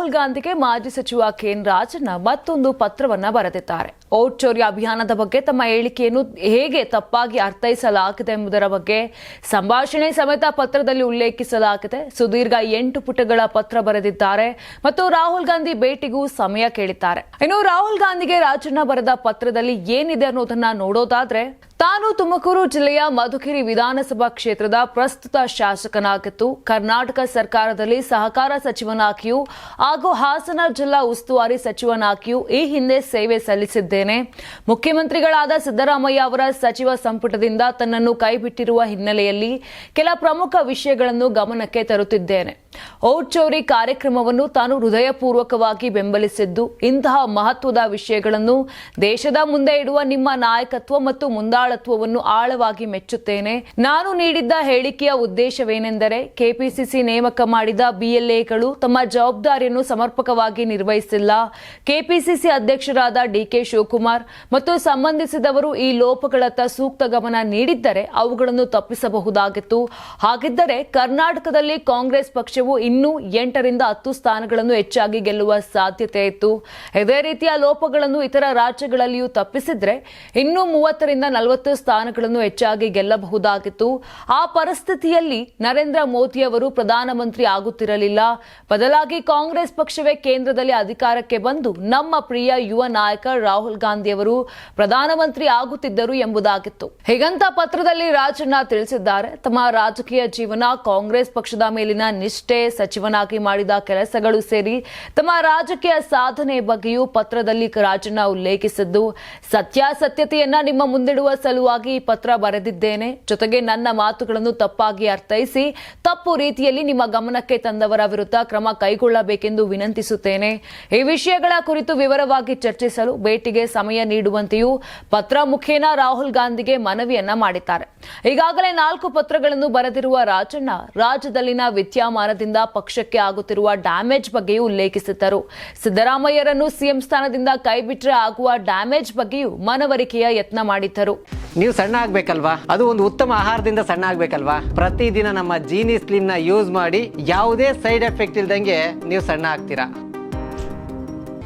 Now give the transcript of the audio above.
ರಾಹುಲ್ ಗಾಂಧಿಗೆ ಮಾಜಿ ಸಚಿವ ಕೆಎನ್ ರಾಜಣ್ಣ ಮತ್ತೊಂದು ಪತ್ರವನ್ನ ಬರೆದಿದ್ದಾರೆ. ಓಟ್ ಅಭಿಯಾನದ ಬಗ್ಗೆ ತಮ್ಮ ಹೇಳಿಕೆಯನ್ನು ಹೇಗೆ ತಪ್ಪಾಗಿ ಅರ್ಥೈಸಲಾಗಿದೆ ಎಂಬುದರ ಬಗ್ಗೆ ಸಂಭಾಷಣೆ ಸಮೇತ ಪತ್ರದಲ್ಲಿ ಉಲ್ಲೇಖಿಸಲಾಗಿದೆ. ಸುದೀರ್ಘ ಎಂಟು ಪುಟಗಳ ಪತ್ರ ಬರೆದಿದ್ದಾರೆ ಮತ್ತು ರಾಹುಲ್ ಗಾಂಧಿ ಭೇಟಿಗೂ ಸಮಯ ಕೇಳಿದ್ದಾರೆ. ಇನ್ನು ರಾಹುಲ್ ಗಾಂಧಿಗೆ ರಾಜಣ್ಣ ಬರೆದ ಪತ್ರದಲ್ಲಿ ಏನಿದೆ ಅನ್ನೋದನ್ನ ನೋಡೋದಾದ್ರೆ ತಾನು ತುಮಕೂರು ಜಿಲ್ಲೆಯ ಮಧುಗಿರಿ ವಿಧಾನಸಭಾ ಕ್ಷೇತ್ರದ ಪ್ರಸ್ತುತ ಶಾಸಕನಾಗಿದ್ದು, ಕರ್ನಾಟಕ ಸರ್ಕಾರದಲ್ಲಿ ಸಹಕಾರ ಸಚಿವನಾಗಿಯೂ ಹಾಗೂ ಹಾಸನ ಜಿಲ್ಲಾ ಉಸ್ತುವಾರಿ ಸಚಿವನಾಗಿಯೂ ಈ ಹಿಂದೆ ಸೇವೆ ಸಲ್ಲಿಸಿದ್ದೇನೆ. ಮುಖ್ಯಮಂತ್ರಿಗಳಾದ ಸಿದ್ದರಾಮಯ್ಯ ಅವರ ಸಚಿವ ಸಂಪುಟದಿಂದ ತನ್ನನ್ನು ಕೈಬಿಟ್ಟಿರುವ ಹಿನ್ನೆಲೆಯಲ್ಲಿ ಕೆಲ ಪ್ರಮುಖ ವಿಷಯಗಳನ್ನು ಗಮನಕ್ಕೆ ತರುತ್ತಿದ್ದೇನೆ. ಓಟ್ ಚೌರಿ ಕಾರ್ಯಕ್ರಮವನ್ನು ತಾನು ಹೃದಯಪೂರ್ವಕವಾಗಿ ಬೆಂಬಲಿಸಿದ್ದು, ಇಂತಹ ಮಹತ್ವದ ವಿಷಯಗಳನ್ನು ದೇಶದ ಮುಂದೆ ಇಡುವ ನಿಮ್ಮ ನಾಯಕತ್ವ ಮತ್ತು ಮುಂದಾಳತ್ವವನ್ನು ಆಳವಾಗಿ ಮೆಚ್ಚುತ್ತೇನೆ. ನಾನು ನೀಡಿದ್ದ ಹೇಳಿಕೆಯ ಉದ್ದೇಶವೇನೆಂದರೆ, ಕೆಪಿಸಿಸಿ ನೇಮಕ ಮಾಡಿದ ಬಿಎಲ್ಎಗಳು ತಮ್ಮ ಜವಾಬ್ದಾರಿಯನ್ನು ಸಮರ್ಪಕವಾಗಿ ನಿರ್ವಹಿಸಿಲ್ಲ. ಕೆಪಿಸಿಸಿ ಅಧ್ಯಕ್ಷರಾದ ಡಿಕೆ ಶಿವಕುಮಾರ್ ಮತ್ತು ಸಂಬಂಧಿಸಿದವರು ಈ ಲೋಪಗಳತ್ತ ಸೂಕ್ತ ಗಮನ ನೀಡಿದ್ದರೆ ಅವುಗಳನ್ನು ತಪ್ಪಿಸಬಹುದಾಗಿತ್ತು. ಹಾಗಿದ್ದರೆ ಕರ್ನಾಟಕದಲ್ಲಿ ಕಾಂಗ್ರೆಸ್ ಪಕ್ಷವು ಇನ್ನೂ ಎಂಟರಿಂದ ಹತ್ತು ಸ್ಥಾನಗಳನ್ನು ಹೆಚ್ಚಾಗಿ ಗೆಲ್ಲುವ ಸಾಧ್ಯತೆ ಇತ್ತು. ಇದೇ ರೀತಿಯ ಲೋಪಗಳನ್ನು ಇತರ ರಾಜ್ಯಗಳಲ್ಲಿಯೂ ತಪ್ಪಿಸಿದ್ರೆ ಇನ್ನೂ ಮೂವತ್ತರಿಂದ ನಲವತ್ತು ಸ್ಥಾನಗಳನ್ನು ಹೆಚ್ಚಾಗಿ ಗೆಲ್ಲಬಹುದಾಗಿತ್ತು. ಆ ಪರಿಸ್ಥಿತಿಯಲ್ಲಿ ನರೇಂದ್ರ ಮೋದಿ ಅವರು ಪ್ರಧಾನಮಂತ್ರಿ ಆಗುತ್ತಿರಲಿಲ್ಲ. ಬದಲಾಗಿ ಕಾಂಗ್ರೆಸ್ ಪಕ್ಷವೇ ಕೇಂದ್ರದಲ್ಲಿ ಅಧಿಕಾರಕ್ಕೆ ಬಂದು ನಮ್ಮ ಪ್ರಿಯ ಯುವ ನಾಯಕ ರಾಹುಲ್ ಗಾಂಧಿ ಅವರು ಪ್ರಧಾನಮಂತ್ರಿ ಆಗುತ್ತಿದ್ದರು ಎಂಬುದಾಗಿತ್ತು. ಹೀಗಂತ ಪತ್ರದಲ್ಲಿ ರಾಜಣ್ಣ ತಿಳಿಸಿದ್ದಾರೆ. ತಮ್ಮ ರಾಜಕೀಯ ಜೀವನ ಕಾಂಗ್ರೆಸ್ ಪಕ್ಷದ ಮೇಲಿನ ನಿಷ್ಠೆ ಸಚಿವನಾಗಿ ಮಾಡಿದ ಕೆಲಸಗಳು ಸೇರಿ ತಮ್ಮ ರಾಜಕೀಯ ಸಾಧನೆ ಬಗ್ಗೆಯೂ ಪತ್ರದಲ್ಲಿ ರಾಜಣ್ಣ ಉಲ್ಲೇಖಿಸಿದ್ದು, ಸತ್ಯಾಸತ್ಯತೆಯನ್ನ ನಿಮ್ಮ ಮುಂದಿಡುವ ಸಲುವಾಗಿ ಈ ಪತ್ರ ಬರೆದಿದ್ದೇನೆ. ಜೊತೆಗೆ ನನ್ನ ಮಾತುಗಳನ್ನು ತಪ್ಪಾಗಿ ಅರ್ಥೈಸಿ, ತಪ್ಪು ರೀತಿಯಲ್ಲಿ ನಿಮ್ಮ ಗಮನಕ್ಕೆ ತಂದವರ ವಿರುದ್ಧ ಕ್ರಮ ಕೈಗೊಳ್ಳಬೇಕೆಂದು ವಿನಂತಿಸುತ್ತೇನೆ. ಈ ವಿಷಯಗಳ ಕುರಿತು ವಿವರವಾಗಿ ಚರ್ಚಿಸಲು ಭೇಟಿಗೆ ಸಮಯ ನೀಡುವಂತೆಯೂ ಪತ್ರ ಮುಖೇನ ರಾಹುಲ್ ಗಾಂಧಿಗೆ ಮನವಿಯನ್ನ ಮಾಡಿದ್ದಾರೆ. ಈಗಾಗಲೇ ನಾಲ್ಕು ಪತ್ರಗಳನ್ನು ಬರೆದಿರುವ ರಾಜಣ್ಣ ರಾಜ್ಯದಲ್ಲಿನ ವಿದ್ಯಮಾನದಿಂದ ಪಕ್ಷಕ್ಕೆ ಆಗುತ್ತಿರುವ ಡ್ಯಾಮೇಜ್ ಬಗ್ಗೆಯೂ ಉಲ್ಲೇಖಿಸಿದ್ದರು. ಸಿದ್ದರಾಮಯ್ಯರನ್ನು ಸಿಎಂ ಸ್ಥಾನದಿಂದ ಕೈಬಿಟ್ರೆ ಆಗುವ ಡ್ಯಾಮೇಜ್ ಬಗ್ಗೆಯೂ ಮನವರಿಕೆಯ ಯತ್ನ ಮಾಡಿದ್ದರು. ನೀವು ಸಣ್ಣ ಆಗ್ಬೇಕಲ್ವಾ? ಅದು ಒಂದು ಉತ್ತಮ ಆಹಾರದಿಂದ ಸಣ್ಣ ಆಗ್ಬೇಕಲ್ವಾ? ಪ್ರತಿದಿನ ನಮ್ಮ ಜೀನಿ ಸ್ಲಿಮ್ನ ಯೂಸ್ ಮಾಡಿ ಯಾವುದೇ ಸೈಡ್ ಎಫೆಕ್ಟ್ ಇಲ್ದಂಗೆ ನೀವು ಸಣ್ಣ ಆಗ್ತೀರಾ?